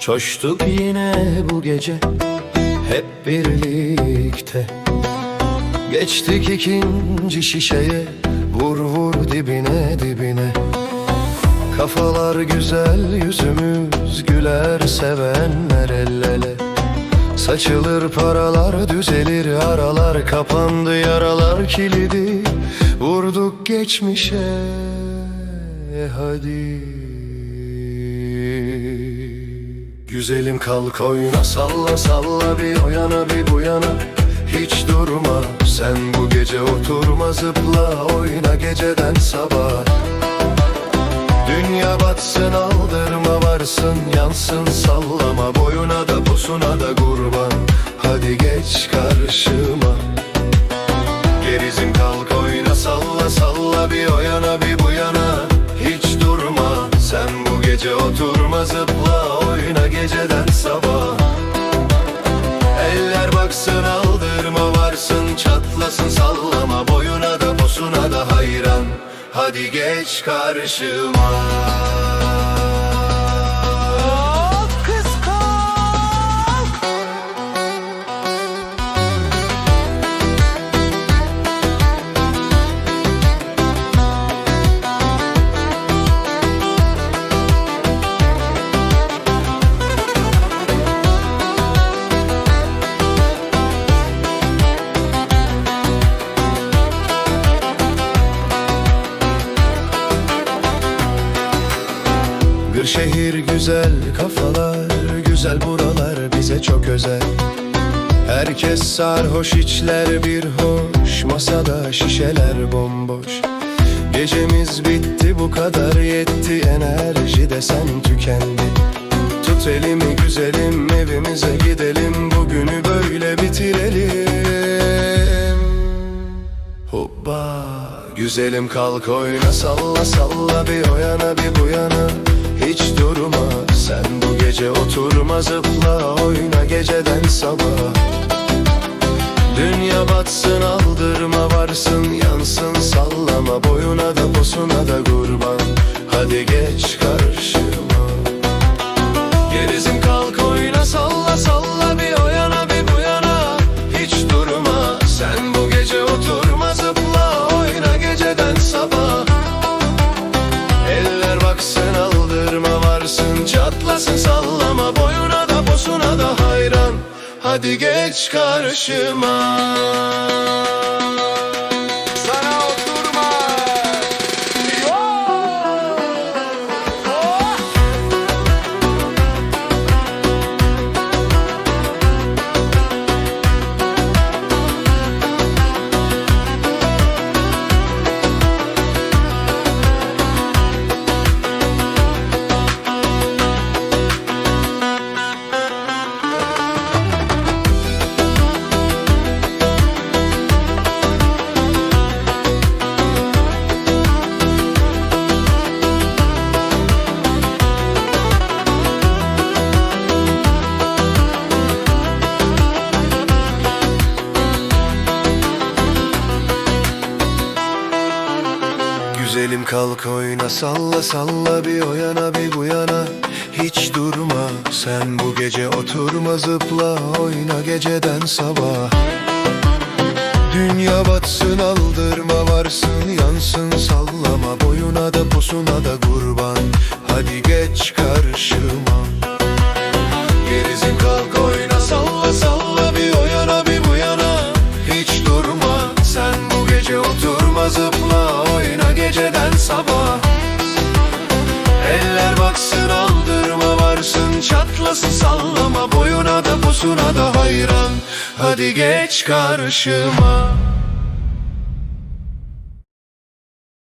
Coştuk yine bu gece hep birlikte. Geçtik ikinci şişeye vur vur dibine dibine. Kafalar güzel yüzümüz güler sevenler el ele. Saçılır paralar düzelir aralar kapandı yaralar kilidi. Vurduk geçmişe hadi Güzelim kalk oyna salla salla bir o yana bir bu yana. Hiç durma sen bu gece oturma zıpla oyna geceden sabah. Dünya batsın aldırma varsın yansın sallama Boyuna da posuna da kurban. Hadi geç karşıma. Gerizim kalk oyna salla salla bir o yana bir bu yana. Hiç durma sen bu gece oturma zıpla oyna geceden sabah. Eller baksın aldırma varsın çatlasın sallama Boyuna da posuna da hayran. Hadi geç karşıma Gırşehir güzel kafalar Güzel buralar bize çok özel. Herkes sarhoş içler bir hoş Masada şişeler bomboş. Gecemiz bitti bu kadar yetti Enerji desen tükendi. Tut elimi güzelim evimize gidelim Bugünü böyle bitirelim. Hoppa! Güzelim kalk oyna salla salla bir o yana bir bu yana Hiç durma sen bu gece oturma zıpla oyna geceden sabah. Dünya batsın aldırma varsın yansın sallama Boyuna da posuna da kurban. Hadi geç karşıma hadi geç karşıma Güzelim kalk oyna salla salla bir o yana bir bu yana. Hiç durma sen bu gece oturma zıpla oyna geceden sabah. Dünya batsın aldırma varsın yansın sallama. Boyuna da posuna da kurban. Hadi geç karşıma. Gerizim kalk oyna salla salla bir o yana bir bu yana. Hiç durma sen bu gece oturma zıpla çatlasın sallama Boyuna da posuna da hayran. Hadi geç karşıma